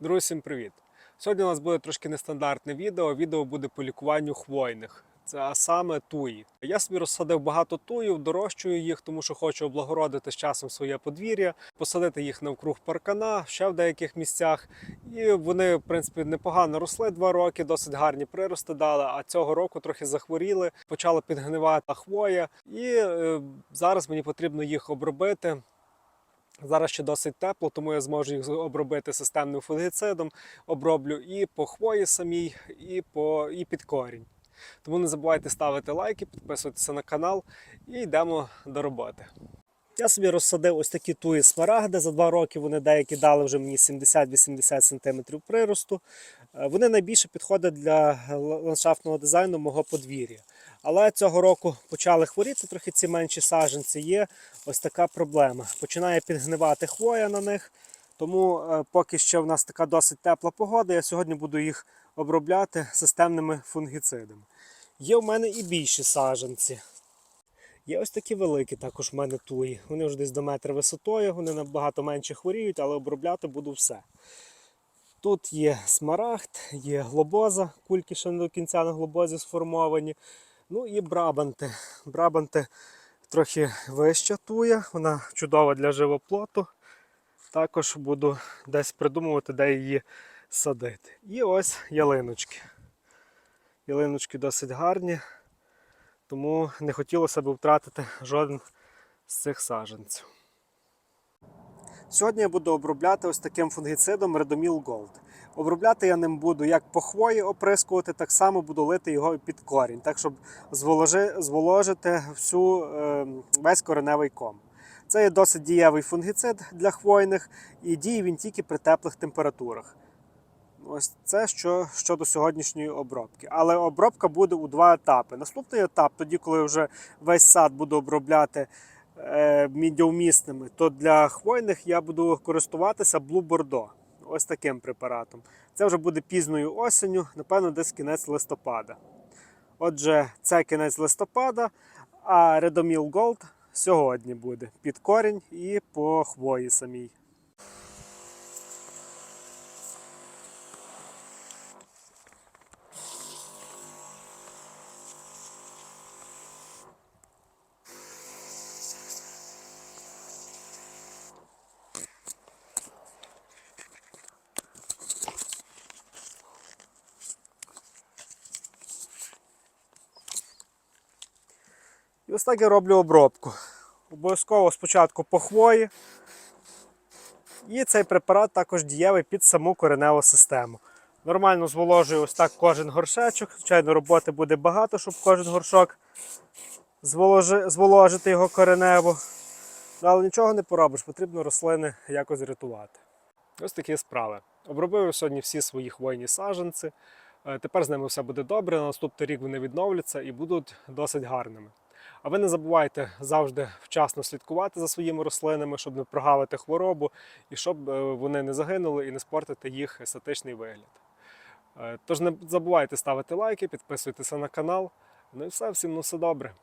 Друзі, всім привіт! Сьогодні у нас буде трошки нестандартне відео. Відео буде по лікуванню хвойних. Це а саме туї. Я собі розсадив багато туїв, дорощую їх, тому що хочу облагородити з часом своє подвір'я, посадити їх навкруг паркана, ще в деяких місцях. І вони, в принципі, непогано росли два роки, досить гарні прирости дали. А цього року трохи захворіли, почала підгнивати хвоя, і е, зараз мені потрібно їх обробити. Зараз ще досить тепло, тому я зможу їх обробити системним фунгіцидом. Оброблю і по хвої самій, і, по, і під корінь. Тому не забувайте ставити лайки, підписуватися на канал і йдемо до роботи. Я собі розсадив ось такі туї смарагди. За два роки вони деякі дали вже мені 70-80 см приросту. Е, Вони найбільше підходять для ландшафтного дизайну мого подвір'я. Але цього року почали хворіти трохи ці менші саджанці. Є ось така проблема. Починає підгнивати хвоя на них. Тому е, поки ще в нас така досить тепла погода, я сьогодні буду їх обробляти системними фунгіцидами. Є в мене і більші саджанці. Є ось такі великі також в мене туї. Вони вже десь до метра висотою, вони набагато менше хворіють, але обробляти буду все. Тут є смарагд, є глобоза, кульки ще не до кінця на глобозі сформовані. Ну і брабанти. Брабанти трохи вища туя, вона чудова для живоплоту. Також буду десь придумувати, де її садити. І ось ялиночки. Ялиночки досить гарні, тому не хотілося б втратити жоден з цих саджанців. Сьогодні я буду обробляти ось таким фунгіцидом Redomil Gold. Обробляти я ним буду як по хвої оприскувати, так само буду лити його під корінь, так щоб зволожити всю, е, весь кореневий ком. Це є досить дієвий фунгіцид для хвойних і діє він тільки при теплих температурах. Ось це що, щодо сьогоднішньої обробки. Але обробка буде у два етапи. Наступний етап, тоді, коли вже весь сад буду обробляти е, мідіумісними, то для хвойних я буду користуватися Blue Bordeaux. Ось таким препаратом. Це вже буде пізньою осінню, напевно, десь кінець листопада. Отже, це кінець листопада, а Redomil Gold сьогодні буде під корінь і по хвої самій. І ось так я роблю обробку. Обов'язково спочатку по хвої. І цей препарат також дієвий під саму кореневу систему. Нормально зволожую ось так кожен горшечок. Звичайно, роботи буде багато, щоб кожен горшок зволожи, зволожити його коренево. Але нічого не поробиш, потрібно рослини якось рятувати. Ось такі справи. Обробив сьогодні всі свої хвойні саджанці. Е, Тепер з ними все буде добре. На наступний рік вони відновляться і будуть досить гарними. А ви не забувайте завжди вчасно слідкувати за своїми рослинами, щоб не прогавити хворобу і щоб е, вони не загинули і не спортити їх естетичний вигляд. Е, Тож не забувайте ставити лайки, підписуйтеся на канал. Ну і все, всім ну все добре.